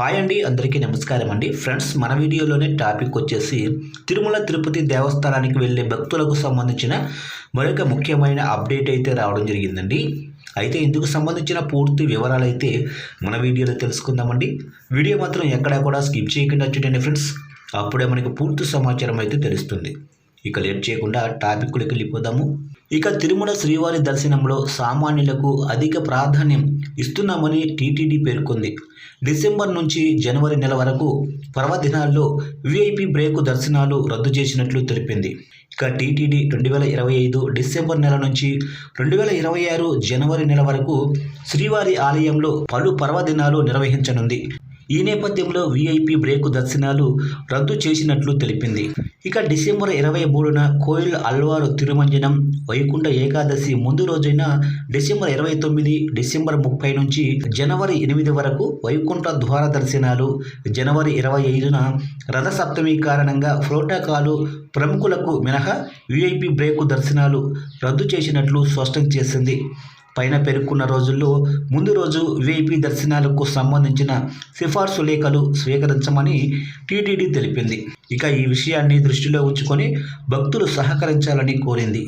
Hi అండి అందరికీ నమస్కారం అండి. ఫ్రెండ్స్ మన వీడియోలోనే టాపిక్ వచ్చేసి తిరుమల తిరుపతి దేవస్థానానికి వెళ్ళే భక్తులకు సంబంధించిన మరొక ముఖ్యమైన అప్డేట్ అయితే రావడం జరిగిందండి. అయితే ఇందుకు సంబంధించిన పూర్తి వివరాలు అయితే మన వీడియోలో తెలుసుకుందామండి. వీడియో మాత్రం ఎక్కడా కూడా స్కిప్ చేయకుండా చూడండి ఫ్రెండ్స్. అప్పుడే మనకి పూర్తి సమాచారం అయితే తెలుస్తుంది. ఇక లేట్ చేయకుండా టాపిక్లోకి వెళ్ళిపోదాము. ఇక తిరుమల శ్రీవారి దర్శనంలో సామాన్యులకు అధిక ప్రాధాన్యం ఇస్తున్నామని టీటీడీ పేర్కొంది. డిసెంబర్ నుంచి జనవరి నెల వరకు పర్వదినాల్లో విఐపి బ్రేకు దర్శనాలు రద్దు చేసినట్లు తెలిపింది. ఇక టీటీడీ రెండు వేల ఇరవై ఐదు డిసెంబర్ నెల నుంచి రెండు వేల ఇరవై ఆరు జనవరి నెల వరకు శ్రీవారి ఆలయంలో పలు పర్వదినాలు నిర్వహించనుంది. ఈ నేపథ్యంలో వీఐపీ బ్రేకు దర్శనాలు రద్దు చేసినట్లు తెలిపింది. ఇక డిసెంబర్ ఇరవై మూడున కోయిల్ అల్వారు తిరుమంజనం వైకుంఠ ఏకాదశి ముందు రోజైన డిసెంబర్ ఇరవై తొమ్మిది డిసెంబర్ ముప్పై నుంచి జనవరి ఎనిమిది వరకు వైకుంఠ ద్వార దర్శనాలు జనవరి ఇరవై ఐదున రథసప్తమి కారణంగా ప్రోటోకాలు ప్రముఖులకు మినహా వీఐపీ బ్రేకు దర్శనాలు రద్దు చేసినట్లు స్పష్టం చేసింది. పైన పేర్కొన్న రోజుల్లో ముందు రోజు విఐపి దర్శనాలకు సంబంధించిన సిఫార్సు లేఖలు స్వీకరించమని టీటీడీ తెలిపింది. ఇక ఈ విషయాన్ని దృష్టిలో ఉంచుకొని భక్తులు సహకరించాలని కోరింది.